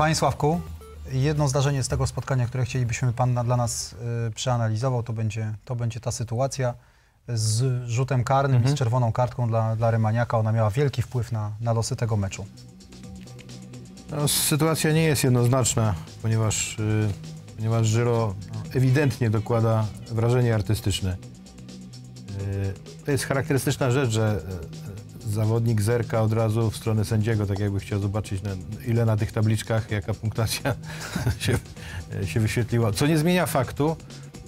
Panie Sławku, jedno zdarzenie z tego spotkania, które chcielibyśmy Pan dla nas y, przeanalizował, to będzie, to będzie ta sytuacja z rzutem karnym, Mhm. z czerwoną kartką dla, dla Rymaniaka. Ona miała wielki wpływ na, na losy tego meczu. No, sytuacja nie jest jednoznaczna, ponieważ, y, ponieważ Żyro ewidentnie dokłada wrażenie artystyczne. Y, to jest charakterystyczna rzecz, że zawodnik zerka od razu w stronę sędziego, tak jakby chciał zobaczyć, na, ile na tych tabliczkach, jaka punktacja się, się wyświetliła. Co nie zmienia faktu,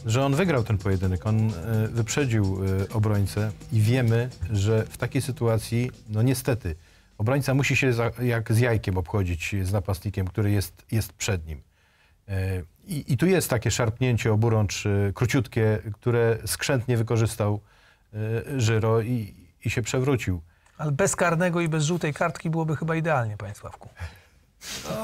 że on wygrał ten pojedynek. On y, wyprzedził y, obrońcę i wiemy, że w takiej sytuacji, no niestety, obrońca musi się za, jak z jajkiem obchodzić z napastnikiem, który jest, jest przed nim. E, I, I tu jest takie szarpnięcie oburącz e, króciutkie, które skrzętnie wykorzystał e, Żyro i, i się przewrócił. Ale bez karnego i bez żółtej kartki byłoby chyba idealnie, panie Sławku.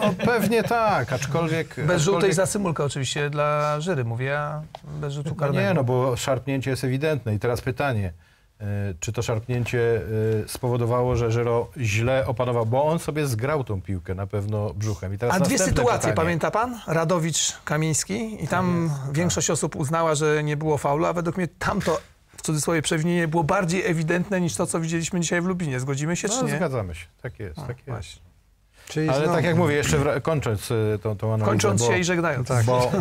No, pewnie tak, aczkolwiek... Bez żółtej aczkolwiek- za symulkę oczywiście dla Żyry mówię, a bez rzutu No karnego. nie, no bo szarpnięcie jest ewidentne. I teraz pytanie, e, czy to szarpnięcie e, spowodowało, że Żyro źle opanował, bo on sobie zgrał tą piłkę na pewno brzuchem. I teraz A dwie sytuacje, pytanie. pamięta pan? Radowicz, Kamiński i tam większość osób uznała, że nie było faulu, a według mnie tamto, cudzysłowie, przewinienie było bardziej ewidentne niż to, co widzieliśmy dzisiaj w Lublinie. Zgodzimy się, czy No, nie? zgadzamy się, tak jest, A, tak jest. właśnie. Czyli Ale znowu- tak jak mówię, jeszcze kończąc y, tą, tą analizę, Kończąc bo, się i żegnając. Tak. bo,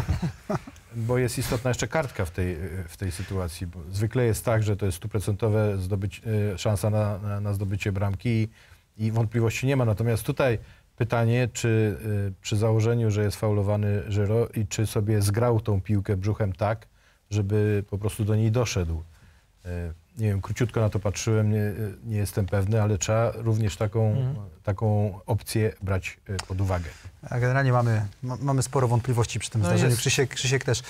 bo jest istotna jeszcze kartka w tej, w tej sytuacji. Bo zwykle jest tak, że to jest stuprocentowe y, szansa na, na, na zdobycie bramki i, i wątpliwości nie ma. Natomiast tutaj pytanie, czy y, przy założeniu, że jest faulowany Żyro i czy sobie zgrał tą piłkę brzuchem tak, żeby po prostu do niej doszedł. Nie wiem, króciutko na to patrzyłem, nie, nie jestem pewny, ale trzeba również taką, Mhm. taką opcję brać y, pod uwagę. A generalnie mamy, ma, mamy sporo wątpliwości przy tym No zdarzeniu. jest. Krzysiek, Krzysiek też.